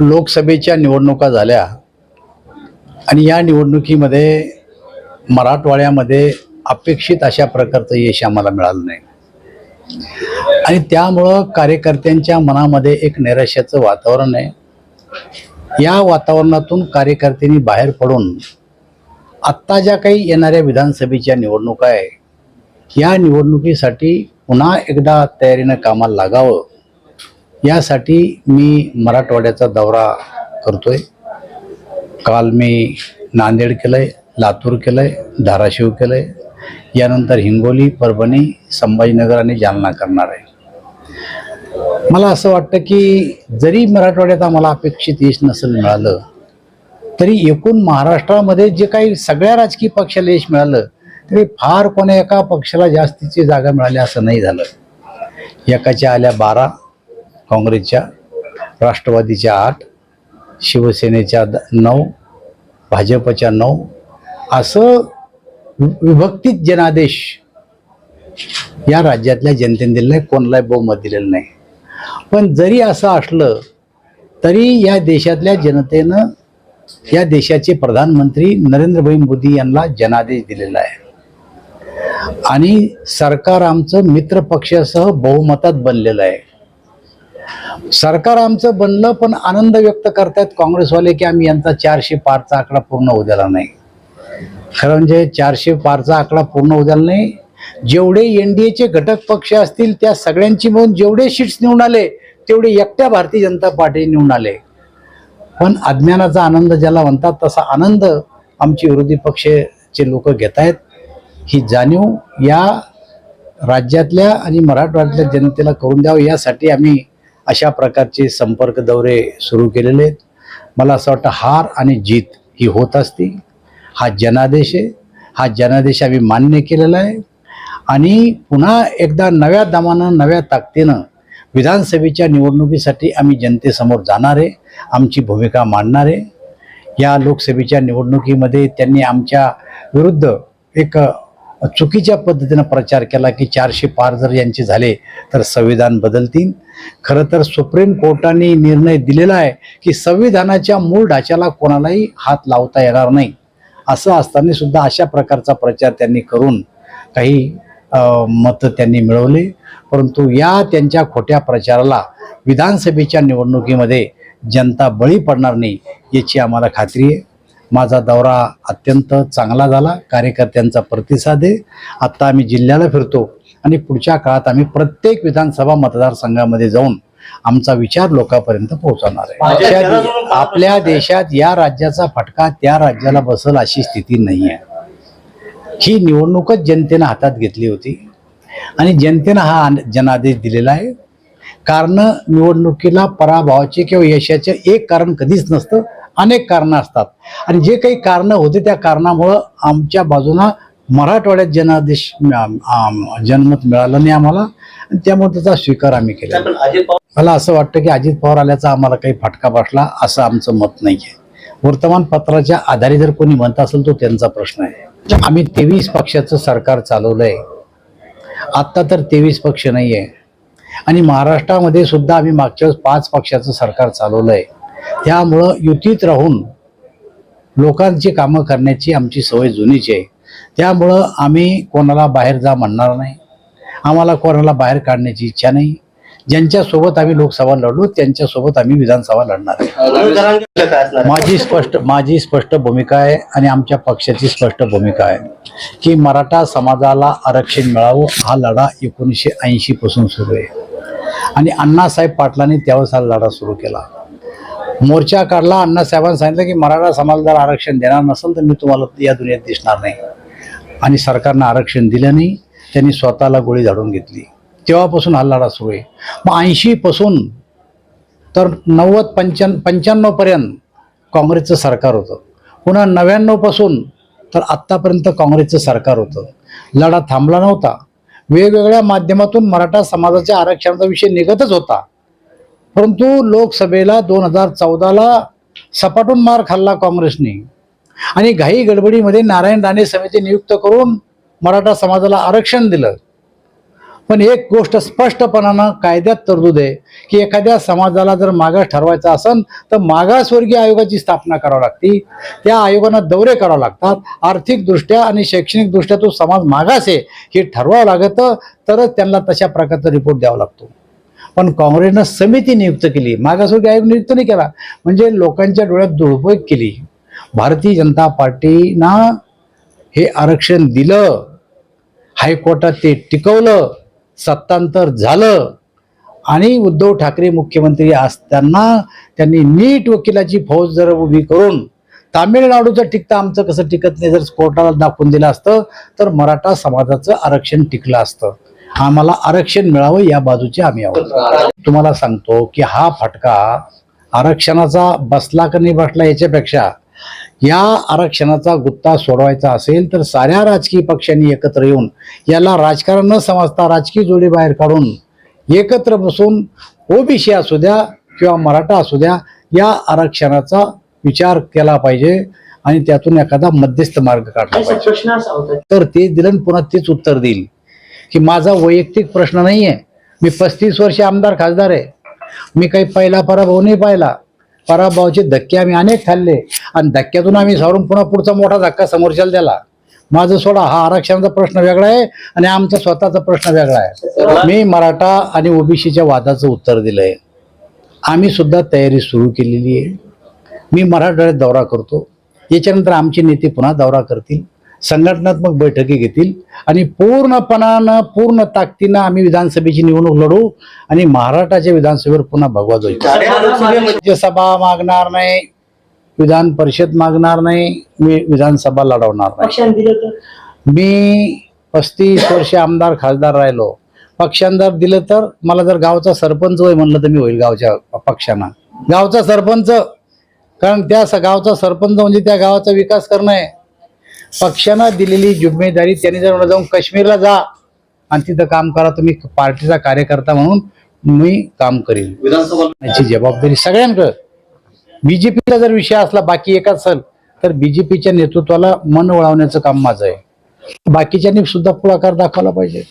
लोकसभेच्या निवडणुका झाल्या आणि या निवडणुकीमध्ये मराठवाड्यामध्ये अपेक्षित अशा प्रकारचं यश आम्हाला मिळालं नाही. आणि त्यामुळं कार्यकर्त्यांच्या मनामध्ये एक नैराश्याचं वातावरण आहे. या वातावरणातून कार्यकर्त्यांनी बाहेर पडून आत्ता ज्या काही येणाऱ्या विधानसभेच्या निवडणुका आहे या निवडणुकीसाठी पुन्हा एकदा तयारीनं कामाला लागावं. यासाठी मी मराठवाड्याचा दौरा करतोय. काल मी नांदेड केलंय लातूर केलंय धाराशिव केलंय. यानंतर हिंगोली परभणी संभाजीनगर आणि जालना करणार आहे. मला असं वाटतं की जरी मराठवाड्यात आम्हाला अपेक्षित यश नसेल मिळालं तरी एकूण महाराष्ट्रामध्ये जे काही सगळ्या राजकीय पक्षाला यश मिळालं तरी फार कोणा एका पक्षाला जास्तीची जागा मिळाली असं नाही झालं. एकाच्या आल्या बारा काँग्रेसच्या राष्ट्रवादीच्या आठ शिवसेनेच्या द नऊ भाजपच्या नऊ असं विभक्तीत जनादेश या राज्यातल्या जनतेने दिलेलं नाही कोणालाही बहुमत दिलेलं नाही. पण जरी असं असलं तरी या देशातल्या जनतेनं या देशाचे प्रधानमंत्री नरेंद्रभाई मोदी यांना जनादेश दिलेला आहे. आणि सरकार आमचं मित्रपक्षासह बहुमतात बनलेलं आहे. सरकार आमचं बनलं पण आनंद व्यक्त करतायत काँग्रेसवाले की आम्ही यांचा चारशे पारचा आकडा पूर्ण उद्याला नाही. खरं म्हणजे चारशे पारचा आकडा पूर्ण उद्याला नाही. जेवढे एन डी एचे घटक पक्ष असतील त्या सगळ्यांची मिळून जेवढे सीट्स निवडून आले तेवढे एकट्या भारतीय जनता पार्टी निवडून आले. पण अज्ञानाचा आनंद ज्याला म्हणतात तसा आनंद आमचे विरोधी पक्षाचे लोक घेत आहेत ही जाणीव या राज्यातल्या आणि मराठवाड्यातल्या जनतेला करून द्यावं यासाठी आम्ही अशा प्रकारचे संपर्क दौरे सुरू केलेले आहेत. मला असं वाटतं हार आणि जीत ही होत असती. हा जनादेश आहे. हा जनादेश आम्ही मान्य केलेला आहे. आणि पुन्हा एकदा नव्या दमानं नव्या ताकदीनं विधानसभेच्या निवडणुकीसाठी आम्ही जनतेसमोर जाणार आहे. आमची भूमिका मांडणार आहे. या लोकसभेच्या निवडणुकीमध्ये त्यांनी आमच्या विरुद्ध एक चुकीच्या पद्धतीनं प्रचार केला की चारशे पार जर यांचे झाले तर संविधान बदलतील. खरं तर सुप्रीम कोर्टाने निर्णय दिलेला आहे की संविधानाच्या मूळ ढाच्याला कोणालाही हात लावता येणार नाही. असं असताना सुद्धा अशा प्रकारचा प्रचार त्यांनी करून काही मतं त्यांनी मिळवले. परंतु या त्यांच्या खोट्या प्रचाराला विधानसभेच्या निवडणुकीमध्ये जनता बळी पडणार नाही याची आम्हाला खात्री आहे. माझा दौरा अत्यंत चांगला झाला. कार्यकर्त्यांचा प्रतिसाद आहे. आत्ता आम्ही जिल्ह्याला फिरतो आणि पुढच्या काळात आम्ही प्रत्येक विधानसभा मतदारसंघामध्ये जाऊन आमचा विचार लोकांपर्यंत पोहोचवणार आहे. आपल्या- देशात या राज्याचा फटका त्या राज्याला बसल अशी स्थिती नाही आहे. ही निवडणूकच जनतेनं हातात घेतली होती. आणि जनतेनं हा जनादेश दिलेला आहे. कारण निवडणुकीला पराभवाचे किंवा यशाचे एक कारण कधीच नसतं अनेक कारणं असतात. आणि जे काही कारणं होते त्या कारणामुळं आमच्या बाजूनं मराठवाड्यात जनादेश जनमत मिळालं नाही आम्हाला. आणि त्यामुळे त्याचा स्वीकार आम्ही केला. मला असं वाटतं की अजित पवार आल्याचा आम्हाला काही फटका बसला असं आमचं मत नाही आहे वर्तमानपत्राच्या आधारे जर कोणी म्हणत असेल तो त्यांचा प्रश्न आहे. आम्ही तेवीस पक्षाचं सरकार चालवलंय. आत्ता तर तेवीस पक्ष नाही आहे आणि महाराष्ट्रामध्ये सुद्धा आम्ही मागच्या वेळेस पाच पक्षाचं सरकार चालवलं आहे त्यामुळं युतीत राहून लोकांची कामं करण्याची आमची सवय जुनीची आहे. त्यामुळं आम्ही कोणाला बाहेर जा म्हणणार नाही. आम्हाला कोणाला बाहेर काढण्याची इच्छा नाही. ज्यांच्यासोबत आम्ही लोकसभा लढलो त्यांच्यासोबत आम्ही विधानसभा लढणार आहे? माझी स्पष्ट माझी स्पष्ट भूमिका आहे आणि आमच्या पक्षाची स्पष्ट भूमिका आहे की मराठा समाजाला आरक्षण मिळावं हा लढा एकोणीसशे ऐंशी पासून सुरू आहे. आणि अण्णासाहेब पाटलांनी त्यावेळेस हा लढा सुरू केला. मोर्चा काढला अण्णासाहेबांनी सांगितलं की मराठा समाजाला जर आरक्षण देणार नसेल तर मी तुम्हाला या दुनियेत दिसणार नाही. आणि सरकारनं आरक्षण दिलं नाही त्यांनी स्वतःला गोळी झाडून घेतली. तेव्हापासून हा लढा सुरू आहे. मग ऐंशीपासून तर नव्वद पंच्याण्णव पंच्याण्णवपर्यंत काँग्रेसचं सरकार होतं. पुन्हा नव्याण्णवपासून तर आत्तापर्यंत काँग्रेसचं सरकार होतं. लढा थांबला नव्हता. वेगवेगळ्या माध्यमातून मराठा समाजाच्या आरक्षणाचा विषय निघतच होता. परंतु लोकसभेला दोन हजार चौदाला सपाटून मार खाल्ला काँग्रेसने. आणि घाई गडबडीमध्ये नारायण राणे समिती नियुक्त करून मराठा समाजाला आरक्षण दिलं. पण एक गोष्ट स्पष्टपणानं कायद्यात तरतूद आहे की एखाद्या समाजाला जर मागास ठरवायचा असेल तर मागासवर्गीय आयोगाची स्थापना करावी लागते. त्या आयोगांना दौरे करावे लागतात. आर्थिकदृष्ट्या आणि शैक्षणिकदृष्ट्या तो समाज मागास आहे हे ठरवावं लागतं तरच त्यांना तशा प्रकारचा रिपोर्ट द्यावा लागतो. पण काँग्रेसनं समिती नियुक्त केली. मागासवर्गीय आयोग नियुक्त नाही केला. म्हणजे लोकांच्या डोळ्यात दुरुपयोग केली. भारतीय जनता पार्टीनं हे आरक्षण दिलं. हायकोर्टात ते टिकवलं. सत्तांतर झालं. आणि उद्धव ठाकरे मुख्यमंत्री असताना त्यांनी नीट वकिलाची फौज जर उभी करून तामिळनाडूचं टिकतं आमचं कसं टिकत नाही जर कोर्टाला दाखवून दिलं असतं तर मराठा समाजाचं आरक्षण टिकलं असतं. आम्हाला आरक्षण मिळावं या बाजूचे आम्ही आहोत. तुम्हाला सांगतो की हा फटका आरक्षणाचा बसला का नाही बसला याच्यापेक्षा या आरक्षणाचा गुत्ता सोडवायचा असेल तर साऱ्या राजकीय पक्षांनी एकत्र येऊन याला राजकारण न समजता राजकीय जोडी बाहेर काढून एकत्र बसून ओबीसी असू द्या किंवा मराठा असू द्या या आरक्षणाचा विचार केला पाहिजे आणि त्यातून एखादा मध्यस्थ मार्ग काढला पाहिजे. तर ते दिलं पुन्हा तेच उत्तर देईल की माझा वैयक्तिक प्रश्न नाही आहे मी पस्तीस वर्ष आमदार खासदार आहे. मी काही पहिला पराभव नाही पाहिला. पराभवाचे धक्के आम्ही अनेक खाल्ले. आणि धक्क्यातून आम्ही सावरून पुन्हा पुढचा मोठा धक्का समोरच्याला दिला माझं सोडा हा आरक्षणाचा प्रश्न वेगळा आहे आणि आमचा स्वतःचा प्रश्न वेगळा आहे. मी मराठा आणि ओबीसीच्या वादाचं उत्तर दिलंय. आम्ही सुद्धा तयारी सुरू केलेली आहे. मी मराठवाड्यात दौरा करतो. याच्यानंतर आमचे नेते पुन्हा दौरा करतील. संघटनात्मक बैठकी घेतील आणि पूर्णपणानं पूर्ण ताकदीनं आम्ही विधानसभेची निवडणूक लढू आणि महाराष्ट्राच्या विधानसभेवर पुन्हा भगवा जाईल राज्यसभा मागणार नाही विधान परिषद मागणार नाही मी विधानसभा लढवणार नाही. मी पस्तीस वर्ष आमदार खासदार राहिलो. पक्षानं जर दिलं तर मला जर गावचा सरपंच होय म्हणलं तर मी होईल गावच्या पक्षानं. गावचा सरपंच कारण त्या गावचा सरपंच म्हणजे त्या गावाचा विकास करणं आहे. पक्षानं दिलेली जिम्मेदारी त्यांनी जर जाऊन काश्मीरला जा आणि तिथं काम करा तुम्ही पार्टीचा कार्यकर्ता म्हणून मी काम करीन. विधानसभा जबाबदारी सगळ्यांकडं. बीजेपीला जर विषय असला बाकी एक असेल तर बीजेपीच्या नेतृत्वाला मन वळवण्याचं काम माझं आहे. बाकीच्यांनी सुद्धा पुढाकार दाखवला पाहिजे.